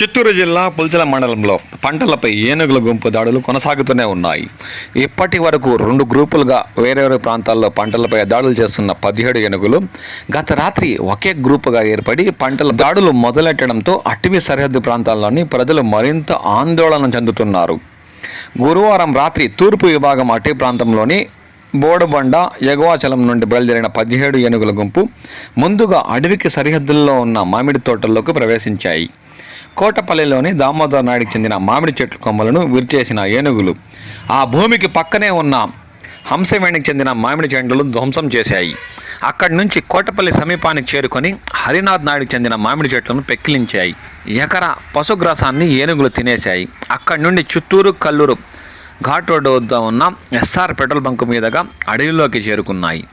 చిత్తూరు జిల్లా పుల్చల మండలంలో పంటలపై ఏనుగుల గుంపు దాడులు కొనసాగుతూనే ఉన్నాయి. ఇప్పటి వరకు రెండు గ్రూపులుగా వేరే వేరే ప్రాంతాల్లో పంటలపై దాడులు చేస్తున్న పదిహేడు ఏనుగులు గత రాత్రి ఒకే గ్రూపుగా ఏర్పడి పంటల దాడులు మొదలెట్టడంతో అటవీ సరిహద్దు ప్రాంతాల్లోని ప్రజలు మరింత ఆందోళన చెందుతున్నారు. గురువారం రాత్రి తూర్పు విభాగం అటవీ ప్రాంతంలోని బోడబండ ఎగవాచలం నుండి బయలుదేరిన పదిహేడు ఏనుగుల గుంపు ముందుగా అడవికి సరిహద్దుల్లో ఉన్న మామిడి తోటల్లోకి ప్రవేశించాయి. కోటపల్లిలోని దామోదర్ నాయుడికి చెందిన మామిడి చెట్ల కొమ్మలను విరిచేసిన ఏనుగులు. ఆ భూమికి పక్కనే ఉన్న హంసవేణికి చెందిన మామిడి చెండులు ధ్వంసం చేశాయి. అక్కడి నుంచి కోటపల్లి సమీపానికి చేరుకొని హరినాథ్ నాయుడికి చెందిన మామిడి చెట్లను పెక్కిలించాయి. ఎకరా పశుగ్రాసాన్ని ఏనుగులు తినేశాయి. అక్కడి నుండి చిత్తూరు కల్లూరు ఘాట్ రోడ్డు వద్ద ఉన్న ఎస్ఆర్ పెట్రోల్ బంకు మీదుగా అడవిలోకి చేరుకున్నాయి.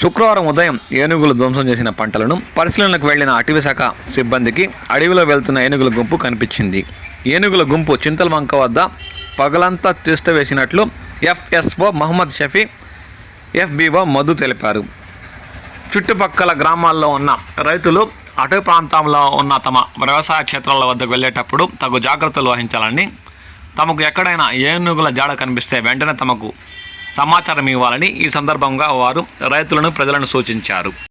శుక్రవారం ఉదయం ఏనుగులు ధ్వంసం చేసిన పంటలను పరిశీలనకు వెళ్ళిన అటవీ శాఖ సిబ్బందికి అడవిలో వెళ్తున్న ఏనుగుల గుంపు కనిపించింది. ఏనుగుల గుంపు చింతలమంక వద్ద పగలంతా తిష్ట వేసినట్లు ఎఫ్ఎస్ఓ మహమ్మద్ షఫీ ఎఫ్బిఓ మధు తెలిపారు. చుట్టుపక్కల గ్రామాల్లో ఉన్న రైతులు అటవీ ప్రాంతంలో ఉన్న తమ వ్యవసాయ క్షేత్రాల వద్దకు వెళ్ళేటప్పుడు తగు జాగ్రత్తలు వహించాలని తమకు ఎక్కడైనా ఏనుగుల జాడ కనిపిస్తే వెంటనే తమకు సమాచారం ఇవ్వాలని ఈ సందర్భంగా వారు రైతులను ప్రజలను సూచించారు.